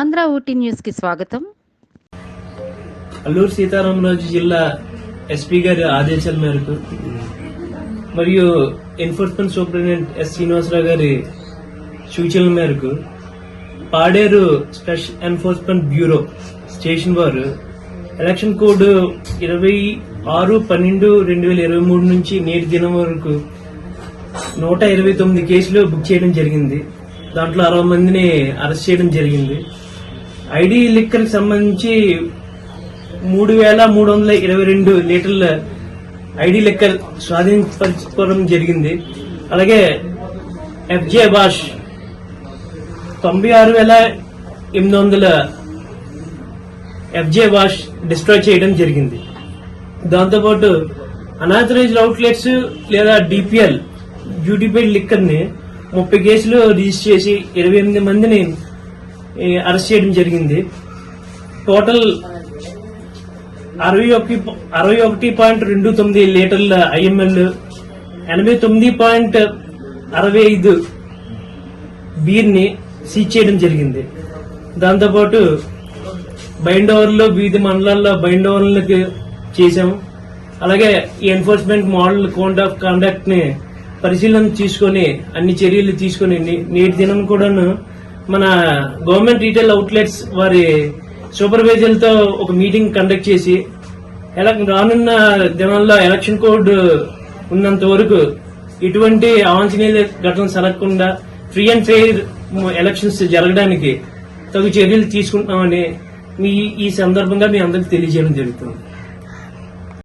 ఆంధ్ర ఊటీ న్యూస్కి స్వాగతం. అల్లూరు సీతారామరాజు జిల్లా ఎస్పీ గారి ఆదేశాల మేరకు మరియు ఎన్ఫోర్స్మెంట్ సూపరింటెండెంట్ ఎస్ శ్రీనివాసరావు గారి సూచనల మేరకు Paderu special enforcement bureau station వారు ఎలక్షన్ కోడ్ ఇరవై ఆరు పన్నెండు రెండు వేల ఇరవై మూడు నుంచి నేటి దినం వరకు నూట ఇరవై తొమ్మిది కేసులు బుక్ చేయడం జరిగింది. దాంట్లో అరవై మందిని అరెస్ట్ చేయడం జరిగింది. ఐడి లిక్కర్ సంబంధించి మూడు వేల మూడు వందల ఇరవై రెండు లీటర్ల ఐడి లిక్కర్ స్వాధీనపరచుకోవడం జరిగింది. అలాగే ఎఫ్జే బాష్ తొంభై ఆరు వేల ఎనిమిది వందల ఎఫ్జే వాష్ డిస్ట్రాయ్ చేయడం జరిగింది. దాంతోపాటు అనాథరైజ్డ్ అవుట్లెట్స్ లేదా డిపిఎల్ డ్యూటీ పెయిడ్ ముప్పై కేసులు రిజిస్టర్ చేసి ఇరవై ఎనిమిది మందిని అరెస్ట్ చేయడం జరిగింది. టోటల్ అరవై ఒకటి అరవై ఒకటి పాయింట్ రెండు తొమ్మిది లీటర్ల ఐఎంఎల్ ఎనభై తొమ్మిది పాయింట్ అరవై ఐదు బీర్ని సీజ్ చేయడం జరిగింది. దాంతోపాటు బైండోవర్లో వివిధ మండలాల్లో బైండ్ ఓవర్లకు చేశాం అలాగే ఈ ఎన్ఫోర్స్మెంట్ మోడల్ కోడ్ ఆఫ్ కాండక్ట్ని పరిశీలన తీసుకొని అన్ని చర్యలు తీసుకొని నేటి దినం కూడాను మన గవర్నమెంట్ రీటైల్ అవుట్లెట్స్ వారి సూపర్వైజర్లతో ఒక మీటింగ్ కండక్ట్ చేసి ఎలా రానున్న దినాల్లో ఎలక్షన్ కోడ్ ఉన్నంత వరకు ఇటువంటి అవాంఛనీయ ఘటనలు జరగకుండా ఫ్రీ అండ్ ఫెయిర్ ఎలక్షన్స్ జరగడానికి తగు చర్యలు తీసుకుంటున్నామని మీ ఈ సందర్భంగా మీ అందరికి తెలియజేయడం జరుగుతుంది.